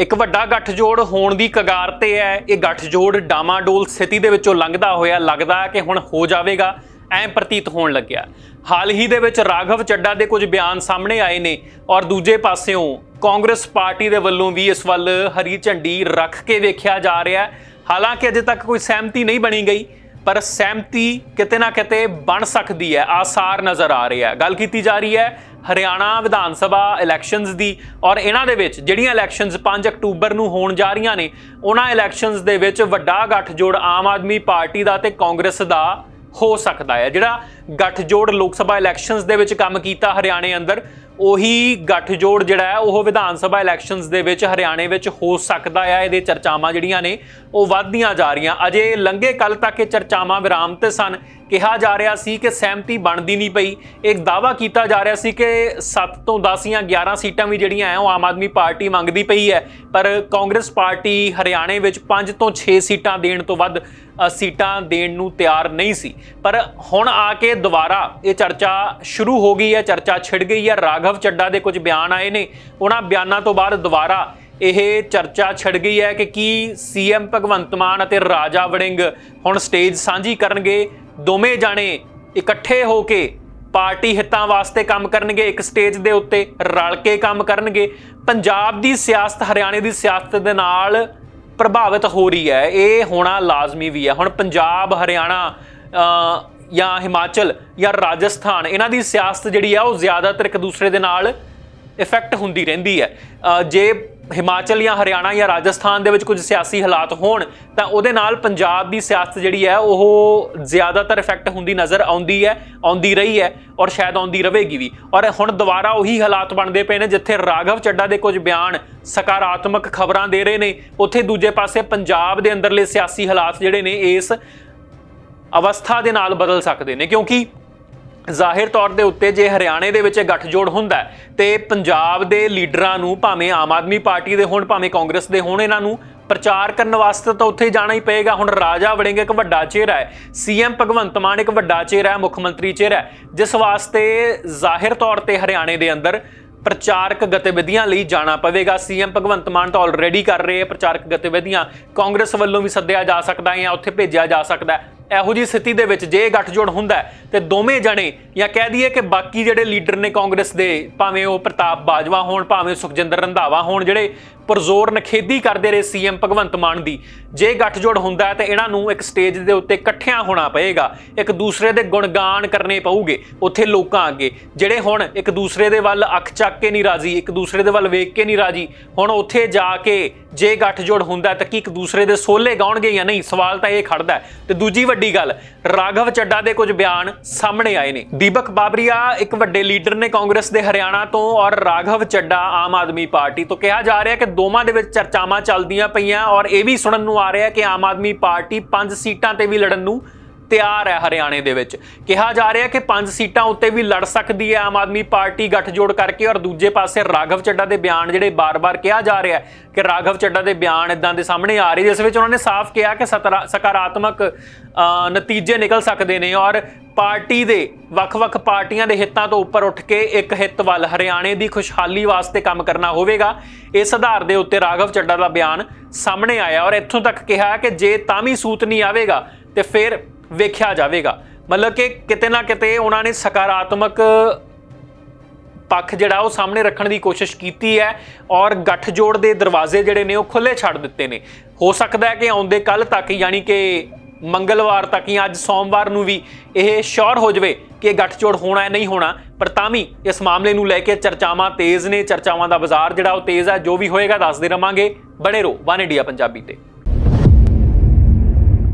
ਇੱਕ ਵੱਡਾ ਗੱਠਜੋੜ ਹੋਣ ਦੀ ਕਗਾਰ ਤੇ ਹੈ। ਇਹ ਗੱਠਜੋੜ ਡਾਮਾਡੋਲ ਸਥਿਤੀ ਦੇ ਵਿੱਚੋਂ ਲੰਘਦਾ ਹੋਇਆ ਲੱਗਦਾ ਕਿ ਹੁਣ ਹੋ ਜਾਵੇਗਾ, ਐਂ ਪ੍ਰਤੀਤ ਹੋਣ ਲੱਗਿਆ। ਹਾਲ ਹੀ ਦੇ ਵਿੱਚ ਰਾਘਵ ਚੱਡਾ ਦੇ ਕੁਝ ਬਿਆਨ ਸਾਹਮਣੇ ਆਏ ਨੇ ਔਰ ਦੂਜੇ ਪਾਸਿਓਂ ਕਾਂਗਰਸ ਪਾਰਟੀ ਦੇ ਵੱਲੋਂ ਵੀ ਇਸ ਵੱਲ ਹਰੀ ਝੰਡੀ ਰੱਖ ਕੇ ਵੇਖਿਆ ਜਾ ਰਿਹਾ ਹਾਲਾਂਕਿ ਅਜੇ ਤੱਕ ਕੋਈ ਸਹਿਮਤੀ ਨਹੀਂ ਬਣੀ ਗਈ। ਪਰ ਸਹਿਮਤੀ ਕਿਤੇ ਨਾ ਕਿਤੇ ਬਣ ਸਕਦੀ ਹੈ, ਆਸਾਰ ਨਜ਼ਰ ਆ ਰਿਹਾ ਹੈ। ਗੱਲ ਕੀਤੀ ਜਾ ਰਹੀ ਹੈ ਹਰਿਆਣਾ ਵਿਧਾਨ ਸਭਾ ਇਲੈਕਸ਼ਨਸ ਦੀ ਔਰ ਇਹਨਾਂ ਦੇ ਵਿੱਚ ਜਿਹੜੀਆਂ ਇਲੈਕਸ਼ਨਸ 5 ਅਕਤੂਬਰ ਨੂੰ ਹੋਣ ਜਾ ਰਹੀਆਂ ਨੇ, ਉਹਨਾਂ ਇਲੈਕਸ਼ਨਸ ਦੇ ਵਿੱਚ ਵੱਡਾ ਗੱਠਜੋੜ ਆਮ ਆਦਮੀ ਪਾਰਟੀ ਦਾ ਤੇ ਕਾਂਗਰਸ ਦਾ ਹੋ ਸਕਦਾ ਹੈ। ਜਿਹੜਾ ਗੱਠਜੋੜ ਲੋਕ ਸਭਾ ਇਲੈਕਸ਼ਨਸ ਦੇ ਵਿੱਚ ਕੰਮ ਕੀਤਾ ਹਰਿਆਣੇ ਅੰਦਰ ਉਹੀ ਗੱਠਜੋੜ ਜਿਹੜਾ ਹੈ, ਉਹ ਵਿਧਾਨ ਸਭਾ ਇਲੈਕਸ਼ਨਸ ਦੇ ਵਿੱਚ ਹਰਿਆਣੇ ਵਿੱਚ ਹੋ ਸਕਦਾ ਹੈ। ਇਹਦੇ ਚਰਚਾਵਾਂ ਜਿਹੜੀਆਂ ਨੇ, ਉਹ ਵੱਧਦੀਆਂ ਜਾ ਰਹੀਆਂ। ਅਜੇ ਲੰਘੇ ਕੱਲ ਤੱਕ ਇਹ ਚਰਚਾਵਾਂ ਵਿਰਾਮ ਤੇ ਸਨ। ਕਿਹਾ ਜਾ ਰਿਹਾ ਸੀ ਕਿ ਸਹਿਮਤੀ ਬਣਦੀ ਨਹੀਂ ਪਈ। ਇੱਕ ਦਾਵਾ ਕੀਤਾ ਜਾ ਰਿਹਾ ਸੀ ਕਿ 7 ਤੋਂ 10 ਜਾਂ 11 ਸੀਟਾਂ ਵੀ ਜਿਹੜੀਆਂ ਆ ਉਹ ਆਮ ਆਦਮੀ ਪਾਰਟੀ ਮੰਗਦੀ ਪਈ ਹੈ। ਪਰ ਕਾਂਗਰਸ ਪਾਰਟੀ ਹਰਿਆਣੇ ਵਿੱਚ 5 ਤੋਂ 6 ਸੀਟਾਂ ਦੇਣ ਤੋਂ ਵੱਧ ਸੀਟਾਂ ਦੇਣ ਨੂੰ ਤਿਆਰ ਨਹੀਂ ਸੀ। ਪਰ ਹੁਣ ਆ ਕੇ ਦੁਬਾਰਾ ਇਹ ਚਰਚਾ ਸ਼ੁਰੂ ਹੋ ਗਈ ਹੈ, ਚਰਚਾ ਛਿੜ ਗਈ ਹੈ। ਰਾਘਵ ਚੱਡਾ ਦੇ ਕੁਝ ਬਿਆਨ ਆਏ ਨੇ। ਉਹਨਾਂ ਬਿਆਨਾਂ ਤੋਂ ਬਾਅਦ ਦੁਬਾਰਾ ਇਹ ਚਰਚਾ ਛਿੜ ਗਈ ਹੈ ਕਿ ਕੀ ਸੀਐਮ ਭਗਵੰਤ ਮਾਨ ਅਤੇ ਰਾਜਾ ਵੜਿੰਗ ਹੁਣ ਸਟੇਜ ਸਾਂਝੀ ਕਰਨਗੇ। ਦੋਵੇਂ ਜਾਣੇ ਇਕੱਠੇ ਹੋ ਕੇ ਪਾਰਟੀ ਹਿੱਤਾਂ ਵਾਸਤੇ ਕੰਮ ਕਰਨਗੇ। ਇੱਕ ਸਟੇਜ ਦੇ ਉੱਤੇ ਰਲ ਕੇ ਕੰਮ ਕਰਨਗੇ। ਪੰਜਾਬ ਦੀ ਸਿਆਸਤ ਹਰਿਆਣੇ ਦੀ ਸਿਆਸਤ ਦੇ ਨਾਲ ਪ੍ਰਭਾਵਿਤ ਹੋ ਰਹੀ ਹੈ। ਇਹ ਹੋਣਾ ਲਾਜ਼ਮੀ ਵੀ ਹੈ। ਹੁਣ ਪੰਜਾਬ ਹਰਿਆਣਾ ਅ, ਜਾਂ ਹਿਮਾਚਲ ਜਾਂ ਰਾਜਸਥਾਨ, ਇਹਨਾਂ ਦੀ ਸਿਆਸਤ ਜਿਹੜੀ ਆ ਉਹ ਜ਼ਿਆਦਾਤਰ ਇੱਕ ਦੂਸਰੇ ਦੇ ਨਾਲ ਇਫੈਕਟ ਹੁੰਦੀ ਰਹਿੰਦੀ ਹੈ। ਜੇ ਹਿਮਾਚਲ ਜਾਂ ਹਰਿਆਣਾ ਜਾਂ ਰਾਜਸਥਾਨ ਦੇ ਵਿੱਚ ਕੁਝ ਸਿਆਸੀ ਹਾਲਾਤ ਹੋਣ, ਤਾਂ ਉਹਦੇ ਨਾਲ ਪੰਜਾਬ ਦੀ ਸਿਆਸਤ ਜਿਹੜੀ ਹੈ ਉਹ ਜ਼ਿਆਦਾਤਰ ਇਫੈਕਟ ਹੁੰਦੀ ਨਜ਼ਰ ਆਉਂਦੀ ਹੈ, ਆਉਂਦੀ ਰਹੀ ਹੈ ਔਰ ਸ਼ਾਇਦ ਆਉਂਦੀ ਰਹੇਗੀ ਵੀ। ਔਰ ਹੁਣ ਦੁਬਾਰਾ ਉਹੀ ਹਾਲਾਤ ਬਣਦੇ ਪਏ ਨੇ ਜਿੱਥੇ ਰਾਘਵ ਚੱਡਾ ਦੇ ਕੁਝ ਬਿਆਨ ਸਕਾਰਾਤਮਕ ਖਬਰਾਂ ਦੇ ਰਹੇ ਨੇ, ਉੱਥੇ ਦੂਜੇ ਪਾਸੇ ਪੰਜਾਬ ਦੇ ਅੰਦਰਲੇ ਸਿਆਸੀ ਹਾਲਾਤ ਜਿਹੜੇ ਨੇ, ਇਸ ਅਵਸਥਾ ਦੇ ਨਾਲ ਬਦਲ ਸਕਦੇ ਨੇ ਕਿਉਂਕਿ ਜ਼ਾਹਿਰ ਤੌਰ ਦੇ ਉੱਤੇ ਜੇ ਹਰਿਆਣੇ ਦੇ ਵਿੱਚ ਇਹ ਗੱਠਜੋੜ ਹੁੰਦਾ ਹੈ, ਤੇ ਪੰਜਾਬ ਦੇ ਲੀਡਰਾਂ ਨੂੰ ਭਾਵੇਂ ਆਮ ਆਦਮੀ ਪਾਰਟੀ ਦੇ ਹੋਣ ਭਾਵੇਂ ਕਾਂਗਰਸ ਦੇ ਹੋਣ ਇਹਨਾਂ ਨੂੰ ਪ੍ਰਚਾਰ ਕਰਨ ਵਾਸਤੇ ਤਾਂ ਉੱਥੇ ਜਾਣਾ ਹੀ ਪਏਗਾ। ਹੁਣ ਰਾਜਾ ਵੜਿੰਗ ਇੱਕ ਵੱਡਾ ਚਿਹਰਾ ਹੈ ਸੀਐਮ ਭਗਵੰਤ ਮਾਨ ਇੱਕ ਵੱਡਾ ਚਿਹਰਾ ਹੈ ਮੁੱਖ ਮੰਤਰੀ ਚਿਹਰਾ ਜਿਸ ਵਾਸਤੇ ਜ਼ਾਹਿਰ ਤੌਰ ਤੇ ਹਰਿਆਣੇ ਦੇ ਅੰਦਰ ਪ੍ਰਚਾਰਕ ਗਤੀਵਿਧੀਆਂ ਲਈ ਜਾਣਾ ਪਵੇਗਾ। ਸੀਐਮ ਭਗਵੰਤ ਮਾਨ ਤਾਂ ਆਲਰੇਡੀ ਕਰ ਰਹੇ ਹੈ ਪ੍ਰਚਾਰਕ ਗਤੀਵਿਧੀਆਂ ਕਾਂਗਰਸ ਵੱਲੋਂ ਵੀ ਸੱਦਿਆ ਜਾ ਸਕਦਾ ਹੈ ਜਾਂ ਉੱਥੇ ਭੇਜਿਆ ਜਾ ਸਕਦਾ ਹੈ। ਇਹੋ ਜੀ ਸਥਿਤੀ ਦੇ ਵਿੱਚ ਜੇ ਇਹ ਗੱਠਜੋੜ ਹੁੰਦਾ ਹੈ, ਤੇ ਦੋਵੇਂ ਜਣੇ ਜਾਂ ਕਹਿ ਦਈਏ ਕਿ ਬਾਕੀ ਜਿਹੜੇ ਲੀਡਰ ਨੇ ਕਾਂਗਰਸ ਦੇ, ਭਾਵੇਂ ਉਹ ਪ੍ਰਤਾਪ ਬਾਜਵਾ ਹੋਣ, ਭਾਵੇਂ ਸੁਖਜਿੰਦਰ ਰੰਧਾਵਾ ਹੋਣ, ਜਿਹੜੇ ਪੁਰਜ਼ੋਰ ਨਖੇਦੀ ਕਰਦੇ ਰਹੇ ਸੀਐਮ ਭਗਵੰਤ ਮਾਨ ਦੀ। ਜੇ ਗੱਠਜੋੜ ਹੁੰਦਾ ਹੈ ਤੇ ਇਹਨਾਂ ਨੂੰ ਇੱਕ ਸਟੇਜ ਦੇ ਉੱਤੇ ਇਕੱਠਿਆਂ ਹੋਣਾ ਪਏਗਾ। ਇੱਕ ਦੂਸਰੇ ਦੇ ਗੁਣਗਾਨ ਕਰਨੇ ਪਊਗੇ ਉੱਥੇ ਲੋਕਾਂ ਅੱਗੇ। ਜਿਹੜੇ ਹੁਣ ਇੱਕ ਦੂਸਰੇ ਦੇ ਵੱਲ ਅੱਖ ਚੱਕ ਕੇ ਨਹੀਂ ਰਾਜੀ, ਇੱਕ ਦੂਸਰੇ ਦੇ ਵੱਲ ਵੇਖ ਕੇ ਨਹੀਂ ਰਾਜੀ, ਹੁਣ ਉੱਥੇ ਜਾ ਕੇ ਜੇ ਗੱਠਜੋੜ ਹੁੰਦਾ ਤਾਂ ਕੀ ਇੱਕ ਦੂਸਰੇ ਦੇ ਸੋਲੇ ਗਾਉਣਗੇ ਜਾਂ ਨਹੀਂ? ਸਵਾਲ ਤਾਂ ਇਹ ਖੜਦਾ ਹੈ। ਤੇ ਦੂਜੀ ਵੱਡੀ ਗੱਲ, ਰਾਘਵ ਚੱਡਾ ਦੇ ਕੁਝ ਬਿਆਨ ਸਾਹਮਣੇ ਆਏ ਨੇ। ਦੀਪਕ ਬਾਬਰੀਆ ਇੱਕ ਵੱਡੇ ਲੀਡਰ ਨੇ ਕਾਂਗਰਸ ਦੇ ਹਰਿਆਣਾ ਤੋਂ ਔਰ ਰਾਘਵ ਚੱਡਾ ਆਮ ਆਦਮੀ ਪਾਰਟੀ ਤੋਂ। ਕਿਹਾ ਜਾ ਰਿਹਾ ਕਿ ਦੋਵਾਂ ਦੇ ਵਿੱਚ ਚਰਚਾਵਾਂ ਚੱਲਦੀਆਂ ਪਈਆਂ ਔਰ ਇਹ ਵੀ ਸੁਣਨ ਨੂੰ ਆ ਰਿਹਾ ਕਿ ਆਮ ਆਦਮੀ ਪਾਰਟੀ 5 ਸੀਟਾਂ ਤੇ ਵੀ ਲੜਨ ਨੂੰ ਤਿਆਰ ਹੈ ਹਰਿਆਣੇ ਦੇ ਵਿੱਚ। ਕਿਹਾ ਜਾ ਰਿਹਾ ਕਿ ਪੰਜ ਸੀਟਾਂ ਉੱਤੇ ਵੀ ਲੜ ਸਕਦੀ ਹੈ ਆਮ ਆਦਮੀ ਪਾਰਟੀ ਗੱਠਜੋੜ ਕਰਕੇ ਔਰ ਦੂਜੇ ਪਾਸੇ ਰਾਘਵ ਚੱਡਾ ਦੇ ਬਿਆਨ ਜਿਹੜੇ ਬਾਰ-ਬਾਰ ਕਿਹਾ ਜਾ ਰਿਹਾ ਕਿ ਰਾਘਵ ਚੱਡਾ ਦੇ ਬਿਆਨ ਇਦਾਂ ਦੇ ਸਾਹਮਣੇ ਆ ਰਹੇ, ਜਿਸ ਵਿੱਚ ਉਹਨਾਂ ਨੇ ਸਾਫ਼ ਕਿਹਾ ਕਿ ਸਤਰਾ- ਸਕਾਰਾਤਮਕ ਨਤੀਜੇ ਨਿਕਲ ਸਕਦੇ ਨੇ ਔਰ ਪਾਰਟੀ ਦੇ ਵੱਖ-ਵੱਖ ਪਾਰਟੀਆਂ ਦੇ ਹਿੱਤਾਂ ਤੋਂ ਉੱਪਰ ਉੱਠ ਕੇ ਇੱਕ ਹਿੱਤ ਵੱਲ ਹਰਿਆਣੇ ਦੀ ਖੁਸ਼ਹਾਲੀ ਵਾਸਤੇ ਕੰਮ ਕਰਨਾ ਹੋਵੇਗਾ। ਇਸ ਆਧਾਰ ਦੇ ਉੱਤੇ ਰਾਘਵ ਚੱਡਾ ਦਾ ਬਿਆਨ ਸਾਹਮਣੇ ਆਇਆ ਔਰ ਇੱਥੋਂ ਤੱਕ ਕਿਹਾ ਕਿ ਜੇ ਤਾਂ ਵੀ ਸੂਤ ਨਹੀਂ ਆਵੇਗਾ, ਤੇ ਫਿਰ ਵੇਖਿਆ ਜਾਵੇਗਾ। ਮਤਲਬ ਕਿ ਕਿਤੇ ਨਾ ਕਿਤੇ ਉਹਨਾਂ ਨੇ ਸਕਾਰਾਤਮਕ ਪੱਖ ਜਿਹੜਾ ਉਹ ਸਾਹਮਣੇ ਰੱਖਣ ਦੀ ਕੋਸ਼ਿਸ਼ ਕੀਤੀ ਹੈ ਔਰ ਗੱਠਜੋੜ ਦੇ ਦਰਵਾਜ਼ੇ ਜਿਹੜੇ ਨੇ ਉਹ ਖੁੱਲੇ ਛੱਡ ਦਿੱਤੇ ਨੇ। ਹੋ ਸਕਦਾ ਹੈ ਕਿ ਆਉਂਦੇ ਕੱਲ ਤੱਕ, ਯਾਨੀ ਕਿ ਮੰਗਲਵਾਰ ਤੱਕ ਜਾਂ ਅੱਜ ਸੋਮਵਾਰ ਨੂੰ ਵੀ ਇਹ ਸ਼ੋਰ ਹੋ ਜਾਵੇ ਕਿ ਇਹ ਗੱਠਜੋੜ ਹੋਣਾ ਹੈ ਨਹੀਂ ਹੋਣਾ, ਪਰ ਤਾਂ ਵੀ ਇਸ ਮਾਮਲੇ ਨੂੰ ਲੈ ਕੇ ਚਰਚਾਵਾਂ ਤੇਜ਼ ਨੇ। ਚਰਚਾਵਾਂ ਦਾ ਬਾਜ਼ਾਰ ਜਿਹੜਾ ਉਹ ਤੇਜ਼ ਹੈ, ਜੋ ਵੀ ਹੋਏਗਾ ਦੱਸਦੇ ਰਵਾਂਗੇ। ਬਣੇ ਰਹੋ ਵਨ ਇੰਡੀਆ ਪੰਜਾਬੀ ਤੇ।